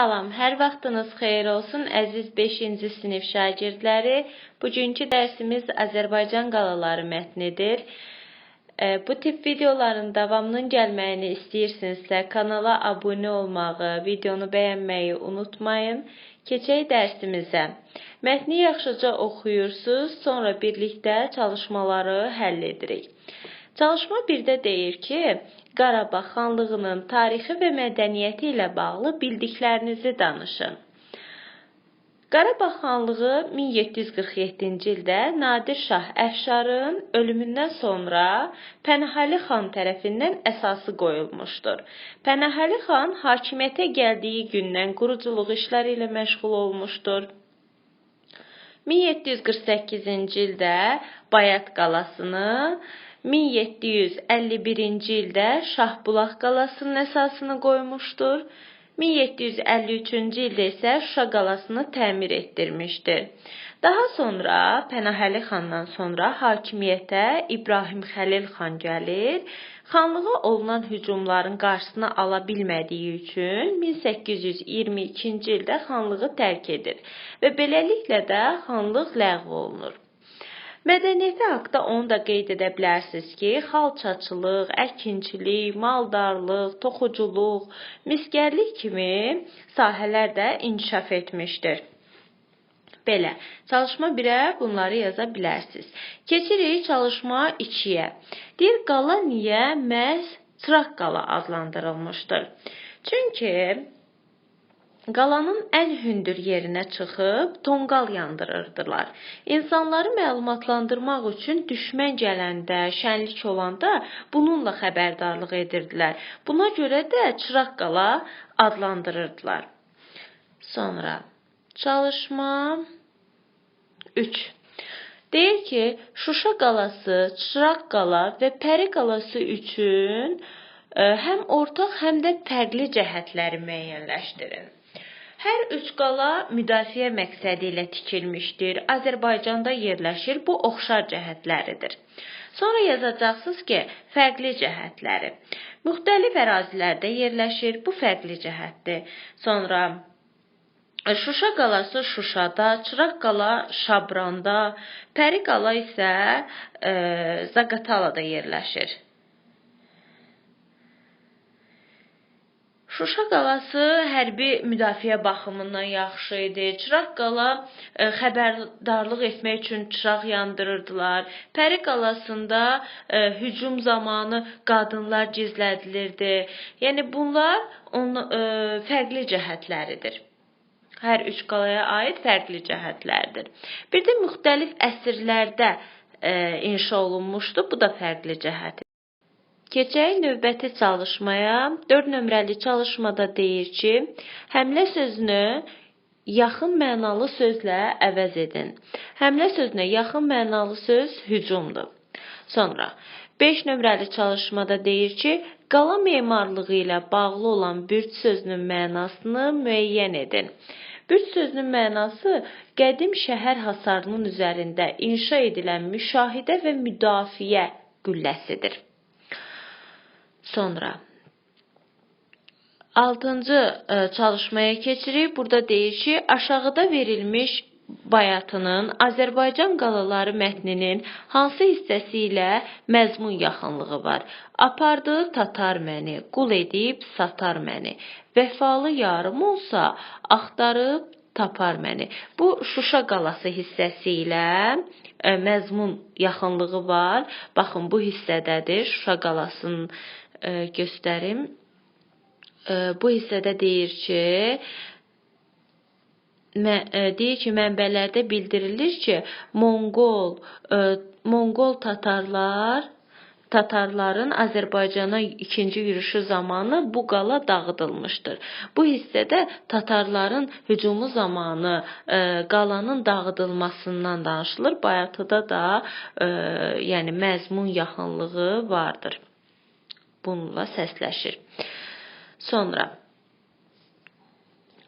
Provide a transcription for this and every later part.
Salam, hər vaxtınız xeyir olsun əziz 5-ci sinif şagirdləri. Bugünkü dərsimiz Azərbaycan qalaları mətnidir. Bu tip videoların davamının gəlməyini istəyirsinizsə, kanala abunə olmağı, videonu bəyənməyi unutmayın. Keçək dərsimizə. Mətni yaxşıca oxuyursunuz, sonra birlikdə çalışmaları həll edirik. Çalışma 1-də deyir ki, Qarabağ xanlığının tarixi və mədəniyyəti ilə bağlı bildiklərinizi danışın. Qarabağ xanlığı 1747-ci ildə Nadir Şah Əfşarın ölümündən sonra Pənahəli xan tərəfindən əsası qoyulmuşdur. Pənahəli xan hakimiyyətə gəldiyi gündən quruculuq işləri ilə məşğul olmuşdur. 1748-ci ildə Bayat qalasını 1751-ci ildə Şahbulaq qalasının əsasını qoymuşdur. 1753-cü ildə isə Şuşa qalasını təmir etdirmişdir. Daha sonra Pənahəli xandan sonra hakimiyyətə İbrahim Xəlil xan gəlir. Xanlığa olunan hücumların qarşısını ala bilmədiyi üçün 1822-ci ildə xanlığı tərk edir və beləliklə də xanlıq ləğv olunur. Mədəniyyəti haqqında onu da qeyd edə bilərsiniz ki, xalçaçılıq, əkinçilik, maldarlıq, toxuculuq, misgərlik kimi sahələr də inkişaf etmişdir. Belə, çalışma 1-ə bunları yaza bilərsiniz. Keçirik çalışma 2-yə. Deyir, qala niyə məhz Çıraq qala adlandırılmışdır? Çünki Qalanın ən hündür yerinə çıxıb tonqal yandırırdılar. İnsanları məlumatlandırmaq üçün düşmən gələndə, şənlik olanda bununla xəbərdarlıq edirdilər. Buna görə də Çıraq qala adlandırırdılar. Sonra çalışma 3 Deyir ki, Şuşa qalası, Çıraq qala və Pəri qalası üçün e, həm ortaq, həm də fərqli cəhətləri müəyyənləşdirin. Hər üç qala müdafiə məqsədi ilə tikilmişdir. Azərbaycanda yerləşir. Bu oxşar cəhətləridir. Sonra yazacaqsınız ki, fərqli cəhətləri. Müxtəlif ərazilərdə yerləşir. Bu fərqli cəhətdir. Sonra Şuşa qalası Şuşada, Çıraq qala Şabranda, Pəri qala isə e, Zaqatalada yerləşir. Şuşa qalası hərbi müdafiə baxımından yaxşı idi. Çıraq qala ə, e, xəbərdarlıq etmək üçün çıraq yandırırdılar. Pəri qalasında ə, e, hücum zamanı qadınlar gizlədilirdi. Yəni bunlar onun ə, e, fərqli cəhətləridir. Hər üç qalaya aid fərqli cəhətlərdir. Bir də müxtəlif əsrlərdə inşa olunmuşdu. Bu da fərqli cəhətidir. Keçək növbəti çalışmaya. 4 nömrəli çalışmada deyir ki, həmlə sözünü yaxın mənalı sözlə əvəz edin. Həmlə sözünə yaxın mənalı söz hücumdur. Sonra 5 nömrəli çalışmada deyir ki, qala memarlığı ilə bağlı olan bürc sözünün mənasını müəyyən edin. Bürc sözünün mənası qədim şəhər hasarının üzərində inşa edilən müşahidə və müdafiə qülləsidir. Sonra 6-cı e, çalışmaya keçirik. Burada deyir ki, aşağıda verilmiş bayatının Azərbaycan qalaları mətninin hansı hissəsi ilə məzmun yaxınlığı var? Apardı tatar məni, qul edib satar məni. Vəfalı yarım olsa, axtarıb tapar məni. Bu Şuşa qalası hissəsi ilə e, məzmun yaxınlığı var. Baxın bu hissədədir. Şuşa qalasının göstərim. Ə, e, bu hissədə deyir ki, mə, ə, deyir ki, mənbələrdə bildirilir ki, Monqol ə, Monqol tatarlar Tatarların Azərbaycana ikinci yürüşü zamanı bu qala dağıdılmışdır. Bu hissədə Tatarların hücumu zamanı ə, qalanın dağıdılmasından danışılır. Bayatıda da ə, yəni məzmun yaxınlığı vardır bununla səsləşir. Sonra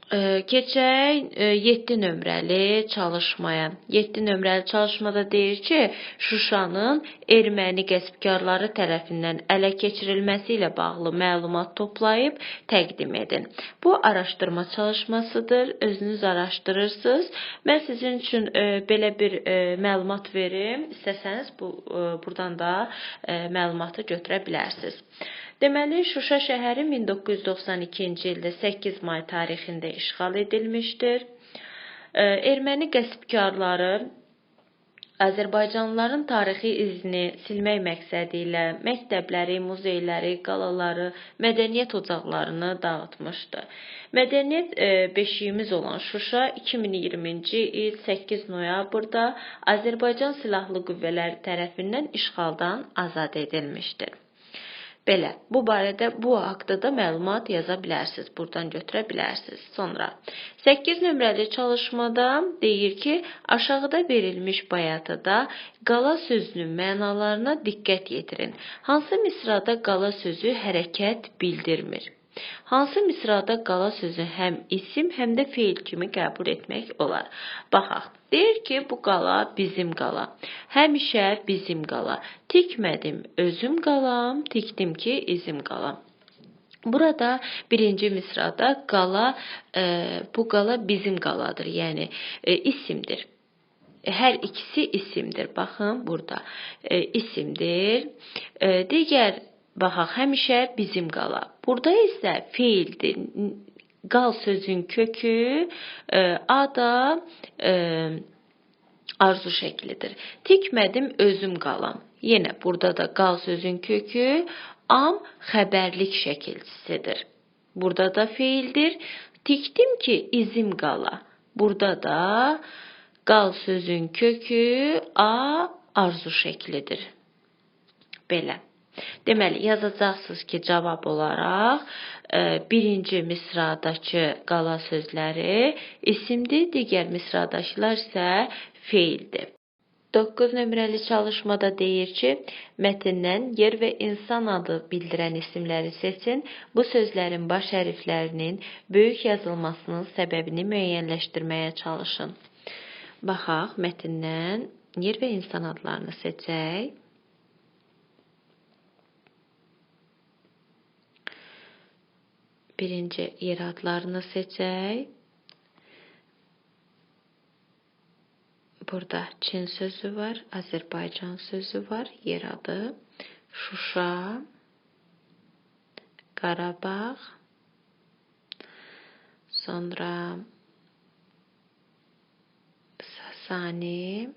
Keçək 7 nömrəli çalışmaya. 7 nömrəli çalışmada deyir ki, Şuşanın erməni qəsbkarları tərəfindən ələ keçirilməsi ilə bağlı məlumat toplayıb təqdim edin. Bu araşdırma çalışmasıdır. Özünüz araşdırırsınız. Mən sizin üçün ə, belə bir ə, məlumat verim. İstəsəniz bu burdan da məlumatı götürə bilərsiniz. Deməli, Şuşa şəhəri 1992-ci ildə 8 may tarixində işğal edilmişdir. Erməni qəsbkarları Azərbaycanlıların tarixi izini silmək məqsədi ilə məktəbləri, muzeyləri, qalaları, mədəniyyət ocaqlarını dağıtmışdı. Mədəniyyət beşiyimiz olan Şuşa 2020-ci il 8 noyabrda Azərbaycan Silahlı Qüvvələri tərəfindən işğaldan azad edilmişdir. Belə, bu barədə bu haqqda da məlumat yaza bilərsiniz, burdan götürə bilərsiniz. Sonra 8 nömrəli çalışmada deyir ki, aşağıda verilmiş bayatıda qala sözünün mənalarına diqqət yetirin. Hansı misrada qala sözü hərəkət bildirmir? Hansı misrada qala sözü həm isim, həm də feil kimi qəbul etmək olar? Baxaq. Deyir ki, bu qala bizim qala. Həmişə bizim qala. Tikmədim, özüm qalam, tikdim ki, izim qalam. Burada birinci misrada qala e, bu qala bizim qaladır. Yəni e, isimdir. Hər ikisi isimdir. Baxın burada e, isimdir. E, digər Baxaq, həmişə bizim qala. Burada isə feildir. Qal sözün kökü e, ada e, arzu şəklidir. Tikmədim özüm qalam. Yenə burada da qal sözün kökü am xəbərlik şəkilçisidir. Burada da feildir. Tikdim ki izim qala. Burada da qal sözün kökü a arzu şəklidir. Belə. Deməli, yazacaqsınız ki, cavab olaraq e, birinci misradakı qala sözləri isimdir, digər misradakılar isə feildir. 9 nömrəli çalışmada deyir ki, mətndən yer və insan adı bildirən isimləri seçin. Bu sözlərin baş hərflərinin böyük yazılmasının səbəbini müəyyənləşdirməyə çalışın. Baxaq, mətndən yer və insan adlarını seçək. Birinci yer adlarını seçək. Burada Çin sözü var, Azərbaycan sözü var, yer adı Şuşa, Qarabağ, sonra Sasani,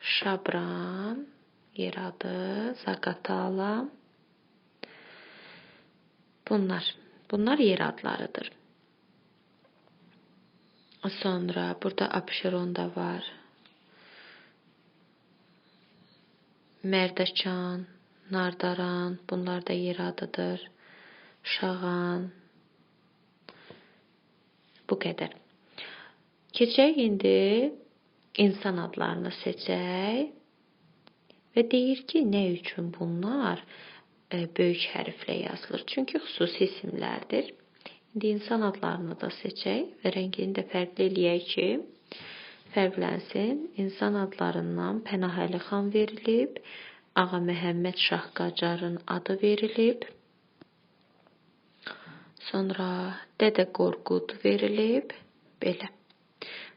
Şabran, yer adı Zaqatala, Bunlar. Bunlar yer adlarıdır. Sonra burada Abşeron da var. Mərdəkan, Nardaran, bunlar da yer adıdır. Şağan. Bu qədər. Keçək indi insan adlarını seçək və deyir ki, nə üçün bunlar böyük hərflə yazılır. Çünki xüsusi isimlərdir. İndi insan adlarını da seçək və rəngini də fərqli eləyək ki, fərqlənsin. İnsan adlarından Pənahəli xan verilib, Ağa Məhəmməd Şah Qacarın adı verilib. Sonra Dədə Qorqud verilib. Belə.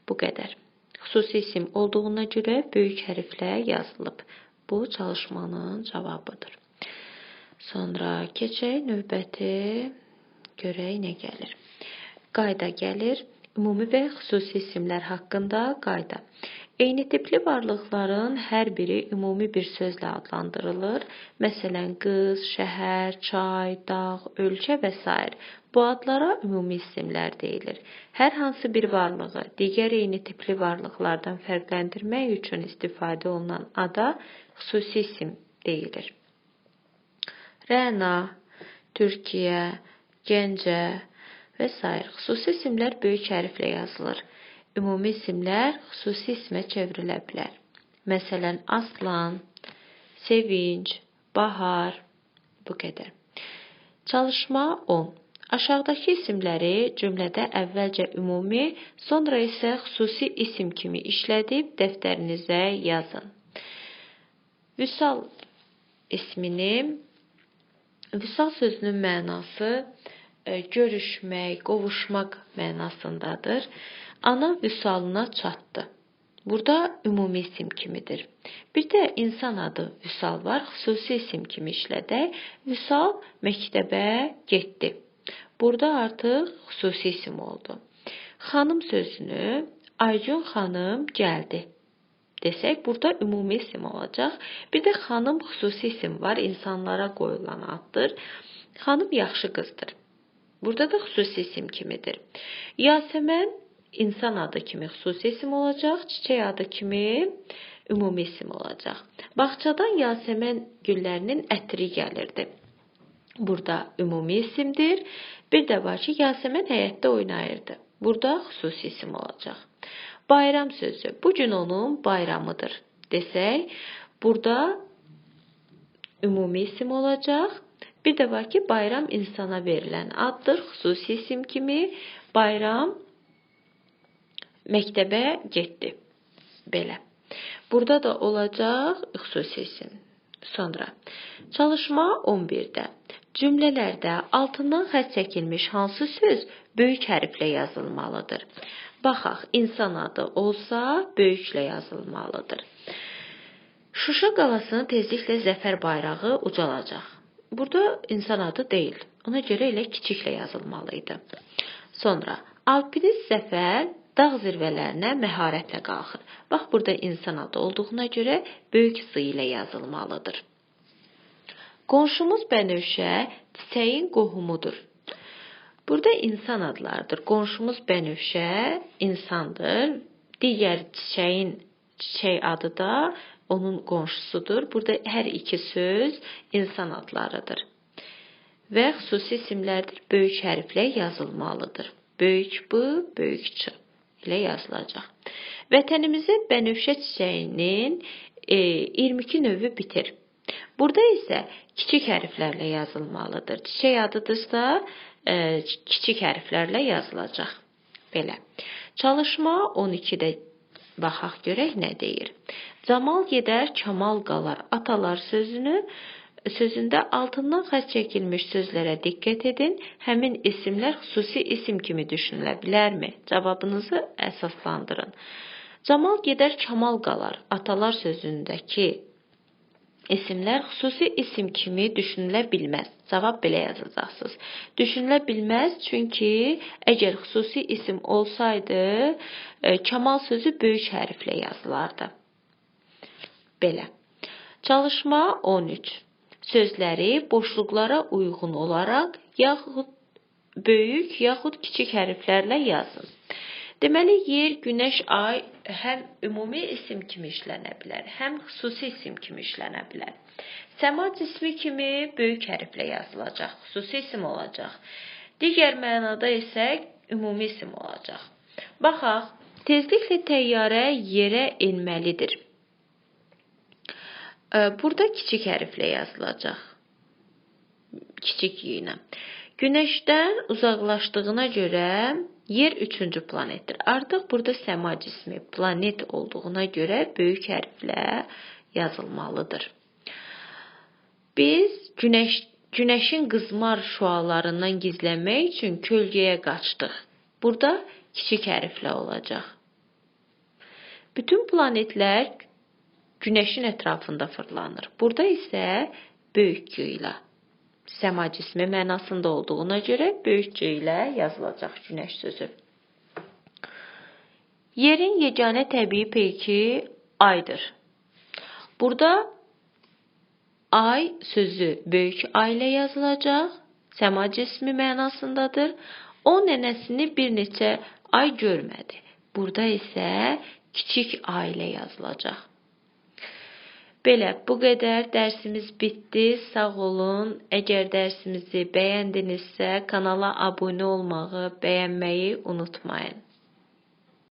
Bu qədər. Xüsusi isim olduğuna görə böyük hərflə yazılıb. Bu çalışmanın cavabıdır. Sonra keçək növbəti görək nə gəlir. Qayda gəlir. Ümumi və xüsusi isimlər haqqında qayda. Eyni tipli varlıqların hər biri ümumi bir sözlə adlandırılır. Məsələn, qız, şəhər, çay, dağ, ölkə və s. Bu adlara ümumi isimlər deyilir. Hər hansı bir varlığı digər eyni tipli varlıqlardan fərqləndirmək üçün istifadə olunan ada xüsusi isim deyilir. Rəna, Türkiyə, Gəncə və s. xüsusi isimlər böyük hərflə yazılır. Ümumi isimlər xüsusi ismə çevrilə bilər. Məsələn, Aslan, Sevinc, Bahar bu qədər. Çalışma 10. Aşağıdakı isimləri cümlədə əvvəlcə ümumi, sonra isə xüsusi isim kimi işlədib dəftərinizə yazın. Vüsal ismini Vüsal sözünün mənası e, görüşmək, qovuşmaq mənasındadır. Ana vüsalına çatdı. Burada ümumi isim kimidir. Bir də insan adı Vüsal var, xüsusi isim kimi işlədək. Vüsal məktəbə getdi. Burada artıq xüsusi isim oldu. Xanım sözünü Aycun xanım gəldi desək, burada ümumi isim olacaq. Bir də xanım xüsusi isim var, insanlara qoyulan addır. Xanım yaxşı qızdır. Burada da xüsusi isim kimidir. Yasəmən insan adı kimi xüsusi isim olacaq, çiçək adı kimi ümumi isim olacaq. Bağçadan Yasəmən güllərinin ətri gəlirdi. Burada ümumi isimdir. Bir də var ki, Yasəmən həyətdə oynayırdı. Burada xüsusi isim olacaq. Bayram sözü bu gün onun bayramıdır desək, burada ümumi isim olacaq. Bir də var ki, bayram insana verilən addır, xüsusi isim kimi. Bayram məktəbə getdi. Belə. Burada da olacaq xüsusi isim. Sonra çalışma 11-də cümlələrdə altından xətt çəkilmiş hansı söz böyük hərflə yazılmalıdır? Baxaq, insan adı olsa böyüklə yazılmalıdır. Şuşa qalasının tezliklə zəfər bayrağı ucalacaq. Burada insan adı deyil. Ona görə elə kiçiklə yazılmalı idi. Sonra alpinist Zəfər dağ zirvələrinə məharətlə qalxır. Bax burada insan adı olduğuna görə böyük Z ilə yazılmalıdır. Qonşumuz Bənövşə çiçəyin qohumudur. Burada insan adlarıdır. Qonşumuz Bənövşə insandır. Digər çiçəyin çiçək adı da onun qonşusudur. Burada hər iki söz insan adlarıdır. Və xüsusi isimlərdir. Böyük hərflə yazılmalıdır. Böyük B, böyük Ç ilə yazılacaq. Vətənimizin bənövşə çiçəyinin e, 22 növü bitir. Burada isə kiçik hərflərlə yazılmalıdır. Çiçək adıdırsa, e, kiçik hərflərlə yazılacaq. Belə. Çalışma 12-də baxaq görək nə deyir. Camal gedər, Kamal qalar. Atalar sözünü sözündə altından xətt çəkilmiş sözlərə diqqət edin. Həmin isimlər xüsusi isim kimi düşünülə bilərmi? Cavabınızı əsaslandırın. Camal gedər, Kamal qalar. Atalar sözündəki isimlər xüsusi isim kimi düşünülə bilməz. Cavab belə yazacaqsınız. Düşünülə bilməz, çünki əgər xüsusi isim olsaydı, e, Kamal sözü böyük hərflə yazılardı. Belə. Çalışma 13. Sözləri boşluqlara uyğun olaraq yaxud böyük yaxud kiçik hərflərlə yazın. Deməli, yer, günəş, ay həm ümumi isim kimi işlənə bilər, həm xüsusi isim kimi işlənə bilər. Səma cismi kimi böyük hərflə yazılacaq, xüsusi isim olacaq. Digər mənada isə ümumi isim olacaq. Baxaq, tezliklə təyyarə yerə enməlidir. Burada kiçik hərflə yazılacaq. Kiçik ilə. Günəşdən uzaqlaşdığına görə Yer üçüncü planetdir. Artıq burada səma cismi planet olduğuna görə böyük hərflə yazılmalıdır. Biz günəş günəşin qızmar şüalarından gizlənmək üçün kölgəyə qaçdıq. Burada kiçik hərflə olacaq. Bütün planetlər günəşin ətrafında fırlanır. Burada isə böyük G ilə səma cismi mənasında olduğuna görə böyük C ilə yazılacaq günəş sözü. Yerin yeganə təbii peyki aydır. Burada ay sözü böyük ay ilə yazılacaq. Səma cismi mənasındadır. O nənəsini bir neçə ay görmədi. Burada isə kiçik ay ilə yazılacaq. Belə, bu qədər dərsimiz bitdi. Sağ olun. Əgər dərsimizi bəyəndinizsə, kanala abunə olmağı, bəyənməyi unutmayın.